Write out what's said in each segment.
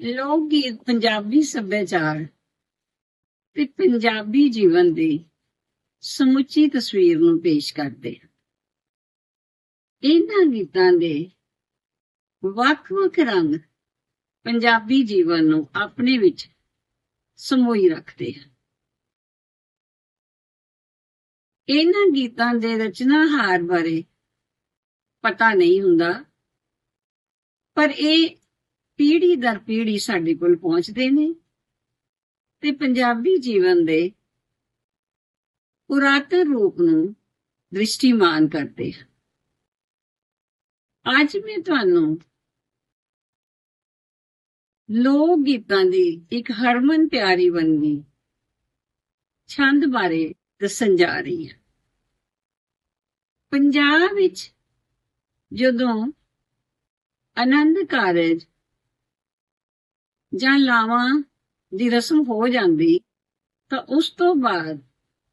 ਲੋਕ ਗੀਤ ਪੰਜਾਬੀ ਸੱਭਿਆਚਾਰ ਤੇ ਪੰਜਾਬੀ ਜੀਵਨ ਦੀ ਸਮੁੱਚੀ ਤਸਵੀਰ ਨੂੰ ਪੇਸ਼ ਕਰਦੇ ਹਨ ਇਹਨਾਂ ਗੀਤਾਂ ਦੇ ਵੱਖ-ਵੱਖ ਰੰਗ ਪੰਜਾਬੀ ਜੀਵਨ ਨੂੰ ਆਪਣੇ ਵਿੱਚ ਸਮੋਈ ਰੱਖਦੇ ਹਨ। ਇਹਨਾਂ ਗੀਤਾਂ ਦੇ ਰਚਨਾਹਾਰ ਬਾਰੇ ਪਤਾ ਨਹੀਂ ਹੁੰਦਾ, ਪਰ ਇਹ ਪੀੜੀ ਦਰ ਪੀੜ੍ਹੀ ਸਾਡੇ ਕੋਲ ਪਹੁੰਚਦੇ ਨੇ ਤੇ ਪੰਜਾਬੀ ਜੀਵਨ ਦੇ ਪੁਰਾਤਨ ਰੂਪ ਨੂੰ ਦ੍ਰਿਸ਼ਟੀਮਾਨ ਕਰਦੇ ਹਨ। ਅੱਜ ਮੈਂ ਤੁਹਾਨੂੰ ਲੋਕ ਗੀਤਾਂ ਦੀ ਇੱਕ ਹਰਮਨ ਪਿਆਰੀ ਵੰਨਗੀ, ਛੰਦ ਬਾਰੇ ਦੱਸਣ ਜਾ ਰਹੀ ਹਾਂ। ਪੰਜਾਬ ਵਿੱਚ ਜਦੋਂ ਆਨੰਦ ਕਾਰਜ ਜਾਂ ਲਾਵਾਂ ਦੀ ਰਸਮ ਹੋ ਜਾਂਦੀ, ਤਾਂ ਉਸ ਤੋਂ ਬਾਅਦ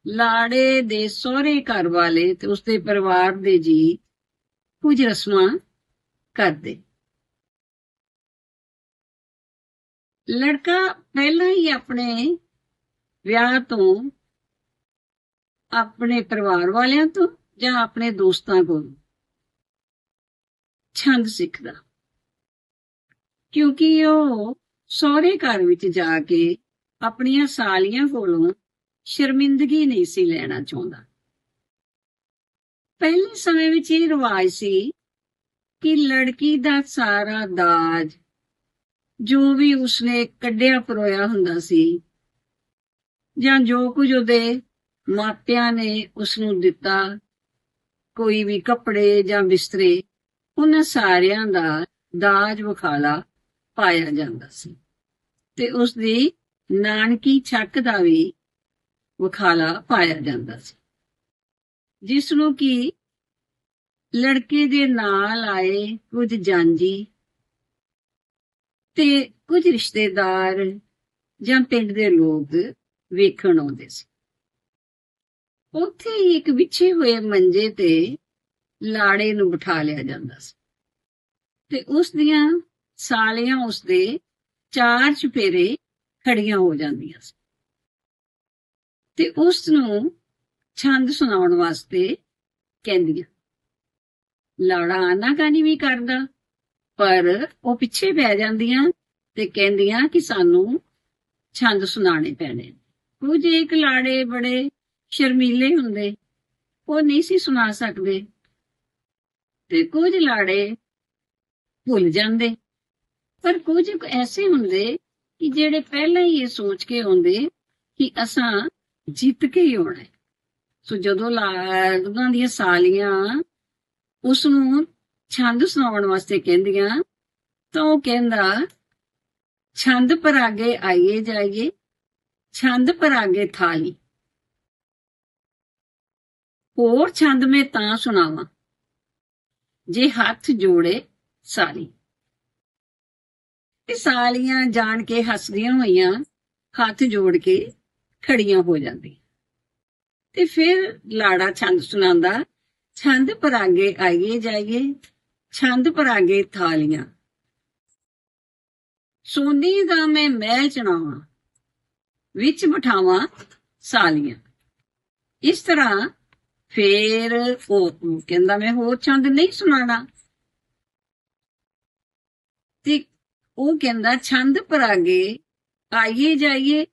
ਲਾੜੇ ਦੇ ਸਹੁਰੇ ਘਰ ਵਾਲੇ ਤੇ ਉਸਦੇ ਪਰਿਵਾਰ ਦੇ ਜੀ ਕੁਝ ਰਸਮਾਂ ਕਰਦੇ। ਲੜਕਾ ਪਹਿਲਾਂ ਹੀ ਆਪਣੇ ਵਿਆਹ ਤੋਂ ਆਪਣੇ ਪਰਿਵਾਰ ਵਾਲਿਆਂ ਤੋਂ ਜਾਂ ਆਪਣੇ ਦੋਸਤਾਂ ਕੋਲ ਛੰਦ ਸਿੱਖਦਾ। ਕਿਉਂਕਿ ਉਹ ਸਹੁਰੇ ਘਰ ਵਿੱਚ ਜਾ ਕੇ ਆਪਣੀਆਂ ਸਾਲੀਆਂ ਕੋਲੋਂ ਸ਼ਰਮਿੰਦਗੀ ਨਹੀਂ ਸੀ ਲੈਣਾ ਚਾਹੁੰਦਾ। ਪਹਿਲੇ ਸਮੇਂ ਵਿੱਚ ਇਹ ਰਿਵਾਜ ਸੀ ਕਿ ਲੜਕੀ ਦਾ ਸਾਰਾ ਦਾਜ ਜੋ ਵੀ ਉਸਨੇ ਕੱਢਿਆ ਪਰੋਇਆ ਹੁੰਦਾ ਸੀ ਜਾਂ ਜੋ ਕੁਝ ਉਹਦੇ ਮਾਪਿਆਂ ਨੇ ਉਸ ਨੂੰ ਦਿੱਤਾ, ਕੋਈ ਵੀ ਕੱਪੜੇ ਜਾਂ ਬਿਸਤਰੇ, ਉਹਨਾਂ ਸਾਰਿਆਂ ਦਾ ਦਾਜ ਵਿਖਾਲਾ ਪਾਇਆ ਜਾਂਦਾ ਸੀ। ਤੇ ਉਸ ਦੀ ਨਾਨਕੀ ਛੱਕ ਦਾ ਵੀ ਵਖਾਲਾ ਪਾਇਆ ਜਾਂਦਾ ਸੀ। ਜਿਸ ਨੂੰ ਕਿ ਲੜਕੇ ਦੇ ਨਾਲ ਆਏ ਕੁਝ ਜਾਂਜੀ ਤੇ ਕੁਝ ਰਿਸ਼ਤੇਦਾਰ ਜਾਂ ਪਿੰਡ ਦੇ ਲੋਕ ਵੇਖਣ ਆਉਂਦੇ ਸੀ। ਉੱਥੇ ਹੀ ਇੱਕ ਵਿਛੇ ਹੋਏ ਮੰਜੇ ਤੇ ਲਾੜੇ ਨੂੰ ਬਿਠਾ ਲਿਆ ਜਾਂਦਾ ਸੀ। ਤੇ ਉਸ ਦੀਆਂ ਸਾਲੀਆਂ ਉਸਦੇ ਚਾਰ ਚੁਫੇਰੇ ਖੜੀਆਂ ਹੋ ਜਾਂਦੀਆਂ ਸੀ ਤੇ ਉਸ ਨੂੰ ਛੰਦ ਸੁਣਾਉਣ ਵਾਸਤੇ ਕਹਿੰਦੀਆਂ, ਲਾੜਾ ਆਨਾਕਾਨੀ ਵੀ ਕਰਦਾ? ਪਰ ਉਹ ਪਿੱਛੇ ਪੈ ਜਾਂਦੀਆਂ ਤੇ ਕਹਿੰਦੀਆਂ ਕਿ ਸਾਨੂੰ ਛੰਦ ਸੁਣਾਣੇ ਪੈਣੇ ਕੁਝ ਇੱਕ ਲਾੜੇ ਬੜੇ ਸ਼ਰਮੀਲੇ ਹੁੰਦੇ, ਉਹ ਨਹੀਂ ਸੀ ਸੁਣਾ ਸਕਦੇ। ਤੇ ਕੁਝ ਲਾੜੇ ਭੁੱਲ ਜਾਂਦੇ। ਪਰ ਕੁਝ ਐਸੇ ਹੁੰਦੇ ਕਿ ਜਿਹੜੇ ਪਹਿਲਾਂ ਹੀ ਇਹ ਸੋਚ ਕੇ ਆਉਂਦੇ ਕਿ ਅਸਾਂ ਜਿੱਤ ਕੇ ਹੀ ਆਉਣਾ ਸੋ ਜਦੋਂ ਲਾ- ਉਹਨਾਂ ਦੀਆਂ ਸਾਲੀਆਂ ਉਸ ਨੂੰ ਛੰਦ ਸੁਣਾਉਣ ਵਾਸਤੇ ਕਹਿੰਦੀਆਂ, ਤਾਂ ਉਹ ਕਹਿੰਦਾ, ਛੰਦ ਪਰ ਆਗੇ ਆਈਏ ਜਾਈਏ, ਛੰਦ ਪਰ ਆਗੇ ਥਾਲੀ। ਹੋਰ ਛੰਦ ਮੈਂ ਤਾਂ ਸੁਣਾਵਾਂ, ਜੇ ਹੱਥ ਜੋੜੇ ਸਾਲੀ। ਇਹ ਸਾਲੀਆਂ ਜਾਣ ਕੇ ਹੱਸਦੀਆਂ ਹੋਈਆਂ, ਹੱਥ ਜੋੜ ਕੇ ਖੜੀਆਂ ਹੋ ਜਾਂਦੀਆਂ। ਤੇ ਫਿਰ ਲਾੜਾ ਛੰਦ ਸੁਣਾਉਂਦਾ, ਛੰਦ ਪਰਾਗੇ ਆਈਏ ਜਾਈਏ, ਛੰਦ ਪਰਾਗੇ ਥਾਲੀਆਂ। ਸੋਨੀ ਦਾ ਮੈਂ ਮਹਿਲ ਚਣਾਵਾਂ ਵਿੱਚ ਬਿਠਾਵਾਂ ਸਾਲੀਆਂ। ਇਸ ਤਰ੍ਹਾਂ ਫੇਰ ਉਹ ਕਹਿੰਦਾ, ਮੈਂ ਹੋਰ ਛੰਦ ਨਹੀਂ ਸੁਣਾਣਾ ਤੇ ਉਹ ਕਹਿੰਦਾ, ਛੰਦ ਪਰਾਗੇ, ਆਈਏ ਜਾਈਏ,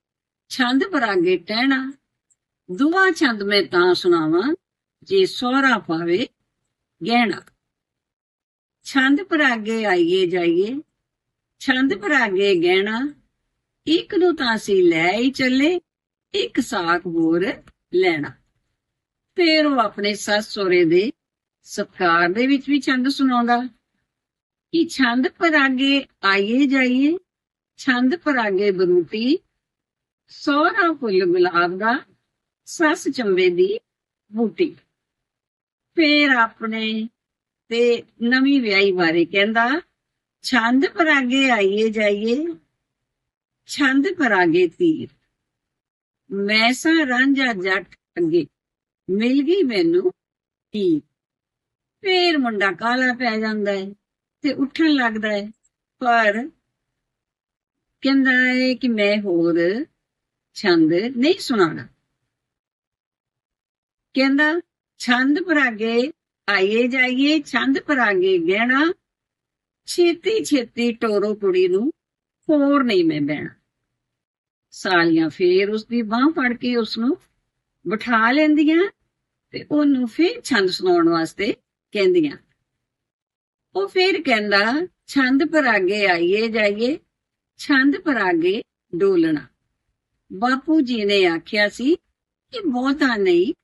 ਛੰਦ ਪਰਾਗੇ ਟਹਿਣਾ। ਦੁਆ ਛੰਦ ਮੈਂ ਤਾਂ ਸੁਣਾਵਾਂ, ਜੇ ਸੋਹਰਾ ਪਾਵੇ ਗਹਿਣਾ। ਛੰਦ ਪਰਾਗੇ, ਆਈਏ ਜਾਈਏ, ਛੰਦ ਪਰਾਗੇ ਗਹਿਣਾ। ਇੱਕ ਨੂੰ ਤਾਂ ਅਸੀਂ ਲੈ ਹੀ ਚੱਲੇ, ਇੱਕ ਸਾਕ ਹੋਰ ਲੈਣਾ। ਫੇਰ ਉਹ ਆਪਣੇ ਸੱਸ ਸਹੁਰੇ ਦੇ ਸਤਕਾਰ ਦੇ ਵਿੱਚ ਵੀ ਛੰਦ ਸੁਣਾਉਂਦਾ। ਕਿ ਛੰਦ ਪਰਾਗੇ ਆਈਏ ਜਾਈਏ, ਛੰਦ ਪਰਾਗੇ ਬਰੂਟੀ, ਸੋਹਰਾ ਫੁੱਲ ਗੁਲਾਬ ਦਾ, ਸੱਸ ਚੰਬੇ ਦੀ ਬੂਟੀ। ਫੇਰ ਆਪਣੇ ਤੇ ਨਵੀਂ ਵਿਆਹੀ ਬਾਰੇ ਕਹਿੰਦਾ, ਛੰਦ ਪਰਾਗੇ ਆਈਏ ਜਾਈਏ, ਛੰਦ ਪਰਾਗੇ ਤੀਰ। ਮੈਸਾ ਰਾਂਝਾ ਜੱਟ ਅੱਗੇ, ਮਿਲ ਗਈ ਮੈਨੂੰ ਧੀ ਫੇਰ ਮੁੰਡਾ ਕਾਲਾ ਪੈ ਜਾਂਦਾ ਹੈ। ਤੇ ਉੱਠਣ ਲੱਗਦਾ ਹੈ। ਪਰ ਕਹਿੰਦਾ ਹੈ ਕਿ ਮੈਂ ਹੋਰ ਛੰਦ ਨਹੀਂ ਸੁਣਾਣਾ ਕਹਿੰਦਾ, ਛੰਦ ਪਰਾਗੇ ਆਈਏ ਜਾਈਏ, ਛੰਦ ਪਰਾਗੇ ਗਹਿਣਾ ਛੇਤੀ ਛੇਤੀ ਟੋਰੋ ਕੁੜੀ ਨੂੰ ਹੋਰ ਨਹੀਂ ਮੈਂ ਬਹਿਣਾ। ਸਾਲੀਆਂ ਫੇਰ ਉਸ ਦੀ ਬਾਹ ਫੜ ਕੇ ਉਸ ਨੂੰ ਬਿਠਾ ਲੈਂਦੀਆਂ ਤੇ ਉਹਨੂੰ ਫੇਰ ਛੰਦ ਸੁਣਾਉਣ ਵਾਸਤੇ ਕਹਿੰਦੀਆਂ। ਉਹ ਫੇਰ ਕਹਿੰਦਾ, ਛੰਦ ਪਰਾਗੇ ਆਈਏ ਜਾਈਏ, ਛੰਦ ਪਰਾਗੇ ਡੋਲਣਾ। ਬਾਪੂ ਜੀ ਨੇ ਆਖਿਆ ਸੀ ਕਿ ਬਹੁਤਾ ਨਹੀਂ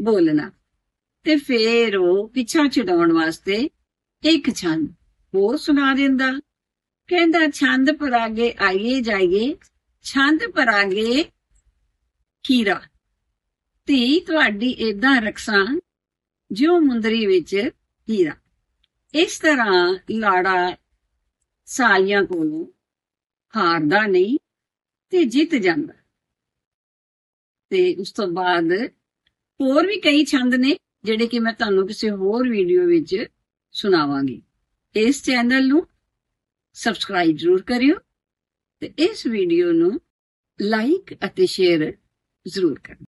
ਬੋਲਣਾ। ਤੇ ਫੇਰ ਉਹ ਪਿੱਛਾ ਛਡਾਉਣ ਵਾਸਤੇ ਇੱਕ ਛੰਦ ਹੋਰ ਸੁਣਾ ਦਿੰਦਾ। ਕਹਿੰਦਾ, ਛੰਦ ਪਰਾਗੇ ਆਈਏ ਜਾਈਏ, ਛੰਦ ਪਰਾਗੇ ਕੀਰਾ ਧੀ ਤੁਹਾਡੀ ਏਦਾਂ ਰਕਸਾਂ ਜਿਉ ਮੁੰਦਰੀ ਵਿੱਚ ਹੀਰਾ ਇਸ ਤਰ੍ਹਾਂ ਲਾੜਾ ਸਾਲੀਆਂ ਕੋਲੋਂ ਹਾਰਦਾ ਨਹੀਂ ਤੇ ਜਿੱਤ ਜਾਂਦਾ। ਤੇ ਉਸ ਤੋਂ ਬਾਅਦ ਹੋਰ ਵੀ ਕਈ ਛੰਦ ਨੇ ਜਿਹੜੇ ਕਿ ਮੈਂ ਤੁਹਾਨੂੰ ਕਿਸੇ ਹੋਰ ਵੀਡੀਓ ਵਿੱਚ ਸੁਣਾਵਾਂਗੀ। ਇਸ ਚੈਨਲ ਨੂੰ ਸਬਸਕ੍ਰਾਈਬ ਜ਼ਰੂਰ ਕਰਿਓ ਤੇ ਇਸ ਵੀਡੀਓ ਨੂੰ ਲਾਈਕ ਅਤੇ ਸ਼ੇਅਰ ਜ਼ਰੂਰ ਕਰਨਾ